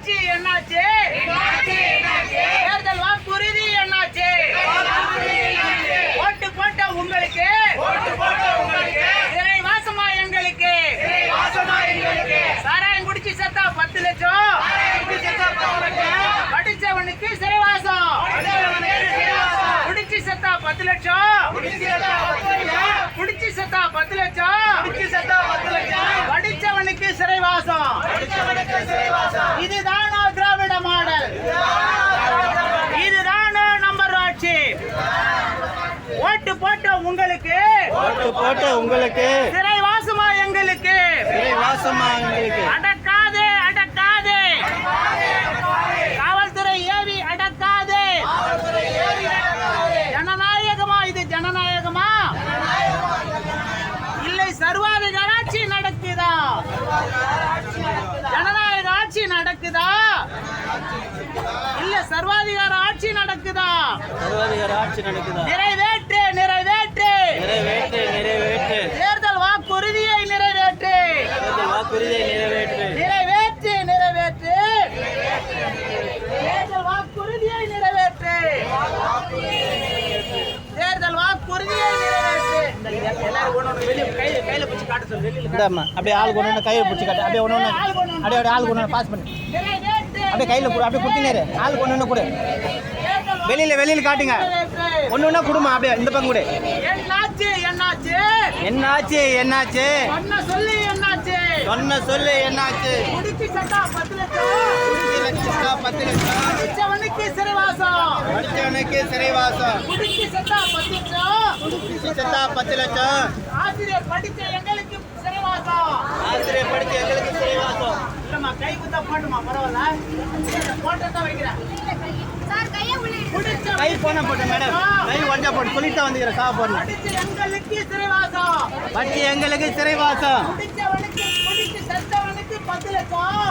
என்னாச்சு என்னாச்சு? தேர்தல் வாக்குறுதி என்னாச்சு? ஓட்டு போட்ட உங்களுக்கு? சிறை வாசமா எங்களுக்கு? சாராயம் குடிச்சு செத்தா பத்து லட்சம். படிச்சவனுக்கு சிறைவாசம். குடிச்சு செத்தா பத்து லட்சம். குடிச்சு செத்தா பத்து லட்சம் படிச்சவனுக்கு சிறைவாசம் இதுதானா திராவிட மாடல் இதுதானா நம்பர் ஆட்சி ஓட்டு போட்ட உங்களுக்கு ஓட்டு போட்ட உங்களுக்கு. சிறைவாசமா எங்களுக்கு. சிறை வாசமா உங்களுக்கு அடக்காதே அடக்காதே. காவல்துறை ஏவி அடக்காதே. ஜனநாயகமா இது ஜனநாயகமா? இல்லை சர்வாதிகார ஆட்சி நடக்குதா? ஜனநாயக ஆட்சி நடக்குதா? இல்ல சர்வாதிகார ஆட்சி நடக்குதா? சர்வாதிகார ஆட்சி நடக்குதா? நிறைவேற்று நிறைவேற்று நிறைவேற்று. தேர்தல் வாக்குறுதியை நிறைவேற்று. தேர்தல் வாக்குறுதியை நிறைவேற்று. நிறைவேற்று நிறைவேற்று. வாக்குறுதியை நிறைவேற்று. வாக்குறுதியை கையில கையில அப்படியே ஆள் கொண்டு வந்து கையை பிடிச்சி காட்டு. அப்படியே ஒன்று ஒன்று அப்படியே அப்படியே ஆள் கொண்டு வந்து பாஸ் பண்ணு. நிறைவேற்று. அப்படியே கையில் கொடு அப்படியே கொடுத்தினேரு ஆள் கொண்டு வந்து கொடு. வெளியில வெளியில காட்டுங்க. நிறைவேற்று. ஒன்று ஒன்றா கொடுமா அப்படியே இந்த பக்கம் கொடு. என்னாச்சு? என்னாச்சு என்னாச்சு? சொன்ன சொல்லி என்னாச்சு? சொன்ன சொல்லு என்னாச்சு? குடிச்சு சட்டா பத்து லட்சம். பத்து லட்சம். படிச்சவனுக்கு சிறைவாசம். படித்தவனுக்கு சிறைவாசம். குடிச்சு சட்டா பத்து லட்சம். செத்தா பத்து லட்சம். ஆசிரியர் படிச்ச எங்களுக்கு சிறைவாசம். ஆசிரியர் படித்து எங்களுக்கு சிறைவாசம். இல்லம்மா கை குத்தா போட்டுமா பரவாயில்ல. போட்டு தான் வைக்கிறேன். கை போன போட்டு மேடம். கை ஒன்றா போட்டு சொல்லிட்டு வந்துக்கிறேன் சாவ போடணும் படிச்ச எங்களுக்கு சிறைவாசம்.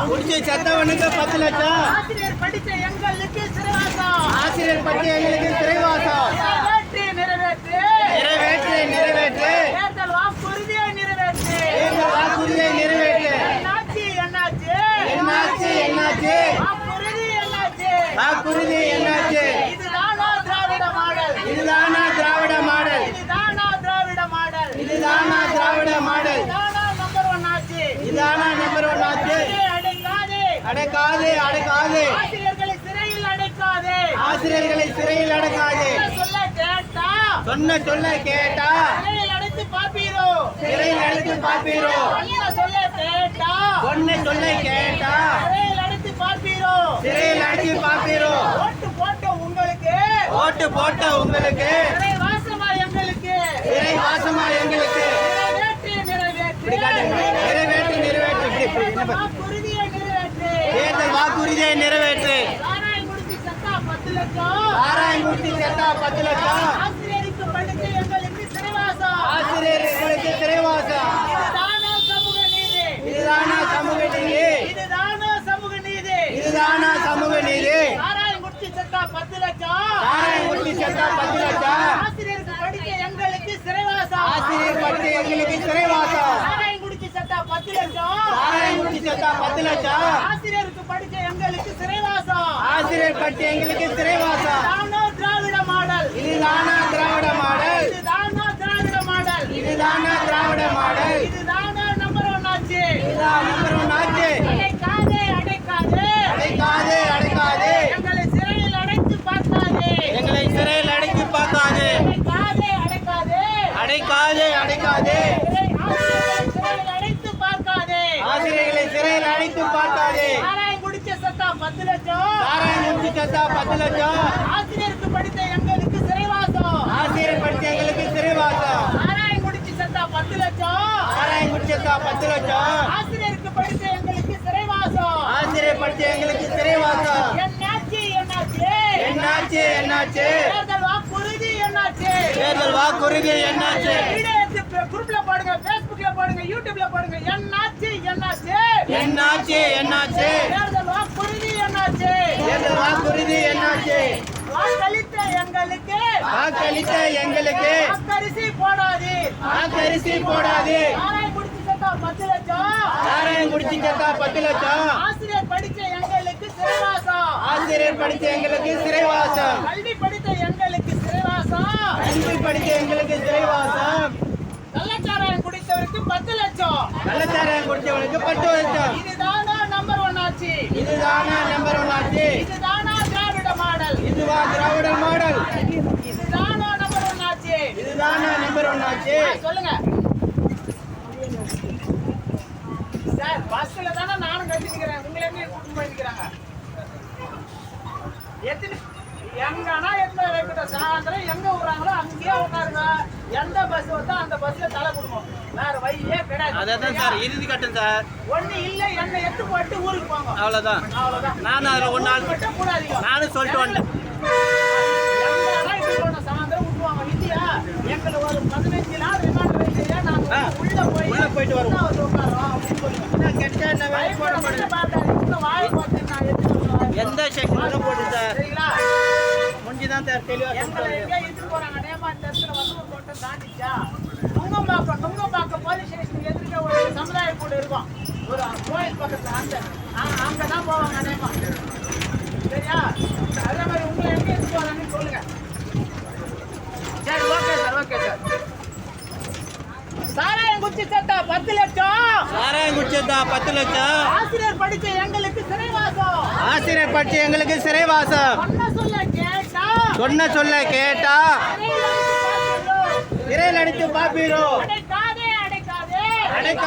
குடிச்சு செத்தவனுக்கு பத்து லட்சம். ஆசிரியர் படிச்ச எங்களுக்கு சிறைவாசம். ஆசிரியர் பட்டி எங்களுக்கு சிறைவாசம். நிறைவேற்று நிறைவேற்று. நிறைவேற்று நிறைவேற்று. தேர்தல் வாக்குறுதியை நிறைவேற்று. தேர்தல் வாக்குறுதியை நிறைவேற்று. என்னாச்சு என்னாச்சு? என்னாச்சு என்னாச்சு? வாக்குறுதி என்னாச்சு? வாக்குறுதி என்னாச்சு இதுதானா திராவிட மாடல் இதுதானா திராவிட மாடல் இதுதானா திராவிட மாடல் இதுதானா திராவிட மாடல் இதுதானா நம்பர் ஒன் ஆட்சி இதுதானா நம்பர் ஒன் ஆச்சு அடைக்காதே அடைக்காது. ஆசிரியர்களை சிறையில் அடைக்காதே. ஆசிரியர்களை சிறையில் அடக்காது. சொல்ல கேட்டா. சொன்ன சொல்ல கேட்டா. சிறையில் அடைத்து பாப்பீரோ சிறையில் அடைத்து பார்ப்பீரோ? சொன்ன சொல்ல கேட்டா. சொன்ன சொல்ல கேட்டா. சிறையில் அடைத்து பார்ப்பீரோ? சிறையில் அடைத்து பார்ப்பீரோ? ஓட்டு போட்ட உங்களுக்கு. ஓட்டு போட்ட உங்களுக்கு சிறை வாசமா எங்களுக்கு சிறை வாசமா எங்களுக்கு நிறைவேற்று இப்படி காட்டுங்க. நிறைவேற்று நிறைவேற்று நிறைவேற்று இப்படி, இப்படி, என்ன பண்ணு? வாக்குறுதியை நிறைவேற்று தேர்தல் வாக்குறுதியை நிறைவேற்று சாராயம் குடிச்சு சத்தா பத்து லட்சம் ஆராயங்குடி செத்தா பத்து லட்சம். ஆசிரியருக்கு படித்து எங்களுக்கு சிறைவாசம். ஆசிரியர்களுக்கு சிறைவாசம். இதுதானா சமூக நீதி. இதுதானா சமூக நீதி. சமூக நீதி. பத்து லட்சம். பத்து லட்சம். ஆசிரியருக்கு படிக்க எங்களுக்கு சிறைவாசம். ஆசிரியர் எங்களுக்கு சிறைவாசம். சாராயம் குடிச்சு சத்தா பத்து லட்சம். ஆராயங்குடி செத்தா பத்து லட்சம். சிறைவாசம். ஆசிரியர் பட்டு எங்களுக்கு சிறைவாசம். தானோ திராவிட மாடல். இதுதானா திராவிட மாடல். இதுதானா திராவிட மாடல். இதுதானா திராவிட மாடல் இதுதானா நம்பர் ஒன் ஆச்சு இதுதான் நம்பர் ஒன் ஆச்சு அடைக்காதே அடைக்காதே அடைக்காதே அடைக்காதே எங்களை சிறையில் அடைத்து பார்க்காதே எங்களை சிறையில் அடைத்து பார்க்காது அடைக்காதே அடைக்காதே அடைக்காதே அடைக்காதே சிறை- ஆசிரியர்களை சிறையில் அடைத்து பார்க்காதே ஆசிரியர்களை சிறையில் அடைத்து பார்க்காதே சாராயம் குடிச்ச சத்தா பத்து லட்சம் ஆராயங்குடி செத்தா பத்து லட்சம் ஆசிரியருக்கு படித்த எங்களுக்கு சிறைவாசம். ஆசிரியர் படித்த எங்களுக்கு சிறைவாசம். சாராயம் குடிச்சு சத்தா பத்து லட்சம் ஆராயங்குடி செத்தா பத்து லட்சம் ஆசிரியருக்கு படித்த எங்களுக்கு சிறைவாசம். ஆசிரியர் படித்த எங்களுக்கு சிறைவாசம். என்னாச்சு என்னாச்சு? என்னாச்சு என்னாச்சு? தேர்தல் வாக்குறுதி என்னாச்சு? தேர்தல் வாக்குறுதி என்னாச்சு? எடுத்து குரூப்ல போடுங்க Facebookல போடுங்க யூடியூப்ல போடுங்க. என்னாச்சு என்னாச்சு? என்னாச்சு என்னாச்சு? தேர்தல் வாக்குறுதி என்னாச்சு? தேர்தல் வாக்குறுதி என்னாச்சு? வாக்களித்த எங்களுக்கு வாக்களித்த எங்களுக்கு வாக்கரிசி போடாது. வாக்கரிசி போடாது. சாராயம் குடிச்சு சத்தா பத்து லட்சம். சாராயம் குடிச்சு பத்து லட்சம். ஆசிரியர் படிச்ச எங்களுக்கு படித்த எங்களுக்கு சிறைவாசம். கல்வி படித்த எங்களுக்கு சிறைவாசம். கல்வி படித்த எங்களுக்கு சிறைவாசம். கள்ளச்சாராயம் குடித்தவருக்கு பத்து லட்சம். கள்ளச்சாராயம் குடிச்சவனுக்கு பத்து வருஷம் இதுதானா நம்பர் ஒன் ஆச்சு. இதுதானா நம்பர் ஒன் ஆச்சு. இதுதானா திராவிட மாடல். இதுவா திராவிட மாடல். இதுதானா நம்பர் ஒன் ஆச்சு. இதுதானா நம்பர் ஒன் ஆச்சு. சொல்லுங்க. சார் பஸ்ல தானே நானும் கட்டிக்கிறேன் உங்களை கூட்டிட்டு போயிருக்கிறாங்க எத்தனை எங்கன்னா எத்தனை வைக்கட்டும் சாயந்தரம் எங்க விடுறாங்களோ அங்கேயே உட்காருங்க. எந்த பஸ் வந்தா அந்த பஸ்ல தலை கொடுக்கும். வேற வழியே கிடையாது. அதான் சார் இறுதி கட்டம் சார். ஒண்ணு இல்ல என்ன எட்டு போட்டு ஊருக்கு போங்க. அவ்வளவுதான். அவ்வளவுதான். நானும் அதுல ஒரு நாள் மட்டும் கூடாதீங்க. நானும் சொல்லிட்டு வந்தேன். சாயந்தரம் விட்டுருவாங்க. இல்லையா எங்களை ஒரு பதினஞ்சு நாள் ரிமாண்ட் வைக்கிறீங்க நாங்க உள்ள போய் உள்ள போயிட்டு வந்து உட்காரோம் அப்படின்னு சொல்லுங்க. என்ன கெட்ட என்ன வேலை? போட மாட்டேன். வாயை பார்த்து நான் எடுத்து சொல்லுவேன். எந்த செக்ஷன் போட்டு சார்? சரிங்களா? முடிஞ்சுதான் சார். தெளிவா எங்களை எங்கேயோ இழுத்துட்டு போறாங்க. நேமா இந்த இடத்துல தோட்டம் தாண்டிச்சா நுங்கம்பாக்கம் நுங்கம்பாக்கம் போலீஸ் ஸ்டேஷன் எதிர்க்க ஒரு சமுதாய கூடு இருக்கும் ஒரு கோயில் பக்கத்துல அந்த அங்க போவாங்க நேமா சரியா அதே மாதிரி உங்களை எங்க போறாங்கன்னு சொல்லுங்க சரி ஓகே சார் ஓகே சார் சாராயம் குச்சி சட்டா பத்து லட்சம். சாராயம் குடிச்சதா பத்து லட்சம் ஆசிரியர் படிச்ச எங்களுக்கு சிறைவாசம். ஆசிரியர் படிச்ச எங்களுக்கு சிறைவாசம். சொன்ன சொல்ல கேட்டா. சொன்ன சொல்ல கேட்டா. சிறையில் அடைத்து பாப்பீரோ? அடைக்காதே அடைக்காதே. அடைக்க